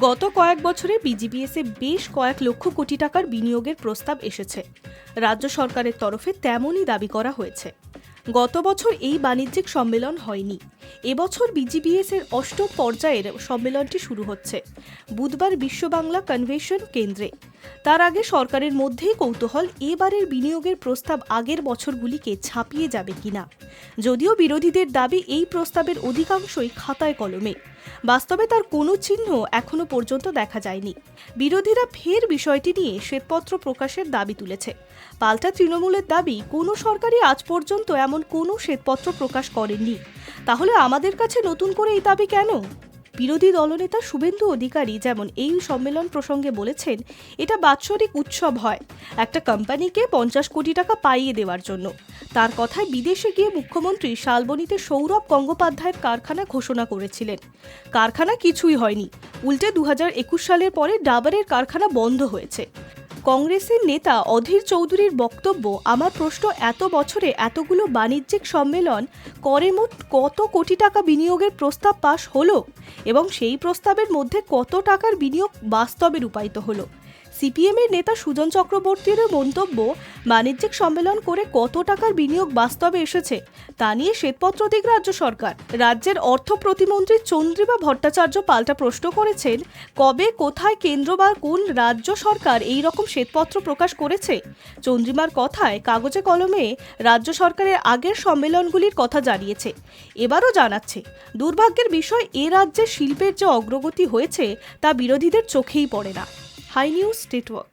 গত কয়েক বছরে বিজিবিএসে বেশ কয়েক লক্ষ কোটি টাকার বিনিয়োগের প্রস্তাব এসেছে। রাজ্য সরকারের তরফে তেমনই দাবি করা হয়েছে। গত বছর এই বাণিজ্যিক সম্মেলন হয়নি। এবছর বিজিবিএস এর অষ্টম পর্যায়ের সম্মেলনটি শুরু হচ্ছে। বুধবার বিশ্ব বাংলা কনভেনশন কেন্দ্রে। তার আগে সরকারের মধ্যেই কৌতূহল এবারের বিনিয়োগের প্রস্তাব আগের বছরগুলিকে ছাপিয়ে যাবে কিনা। যদিও বিরোধীদের দাবি এই প্রস্তাবের অধিকাংশই খাতায় কলমে। বাস্তবে তার কোনো চিহ্ন এখনও পর্যন্ত দেখা যায়নি। বিরোধীরা ফের বিষয়টি নিয়ে শ্বেতপত্র প্রকাশের দাবি তুলেছে। পাল্টা তৃণমূলের দাবি, কোনো সরকারই আজ পর্যন্ত এমন কোনো শ্বেতপত্র প্রকাশ করেননি। তাহলে আমাদের কাছে নতুন করে এই দাবি কেন? বিরোধী দলনেতা শুভেন্দু অধিকারী যেমন এই সম্মেলন প্রসঙ্গে বলেছেন, এটা বাৎসরিক উৎসব হয়, একটা কোম্পানিকে পঞ্চাশ কোটি টাকা পাইয়ে দেওয়ার জন্য। তার কথায় বিদেশে গিয়ে মুখ্যমন্ত্রী শালবনীতে সৌরভ গঙ্গোপাধ্যায়ের কারখানা ঘোষণা করেছিলেন। কারখানা কিছুই হয়নি, উল্টে দু হাজার একুশ সালের পরে ডাবারের কারখানা বন্ধ হয়েছে। কংগ্রেসের নেতা অধীর চৌধুরীর বক্তব্য, আমার প্রশ্ন এত বছরে এতগুলো বাণিজ্যিক সম্মেলন করে মোট কত কোটি টাকা বিনিয়োগের প্রস্তাব পাশ হলো? এবং সেই প্রস্তাবের মধ্যে কত টাকার বিনিয়োগ বাস্তবে রূপায়িত হলো? সিপিএমের নেতা সুজন চক্রবর্তীর মন্তব্য, বাণিজ্যিক সম্মেলন করে কত টাকার বিনিয়োগ বাস্তবে এসেছে, তা নিয়ে শ্বেতপত্র দিক রাজ্য সরকার। রাজ্যের অর্থ প্রতিমন্ত্রী চন্দ্রিমা ভট্টাচার্য পাল্টা প্রশ্ন করেছেন, কবে, কোথায়, কেন্দ্র বা কোন রাজ্য সরকার এই রকম শ্বেতপত্র প্রকাশ করেছে? চন্দ্রিমার কথায় কাগজে কলমে রাজ্য সরকারের আগের সম্মেলনগুলির কথা জানিয়েছে, এবারও জানাচ্ছে। দুর্ভাগ্যের বিষয়, এ রাজ্যে শিল্পের যে অগ্রগতি হয়েছে, তা বিরোধীদের চোখেই পড়ে না। High News state work.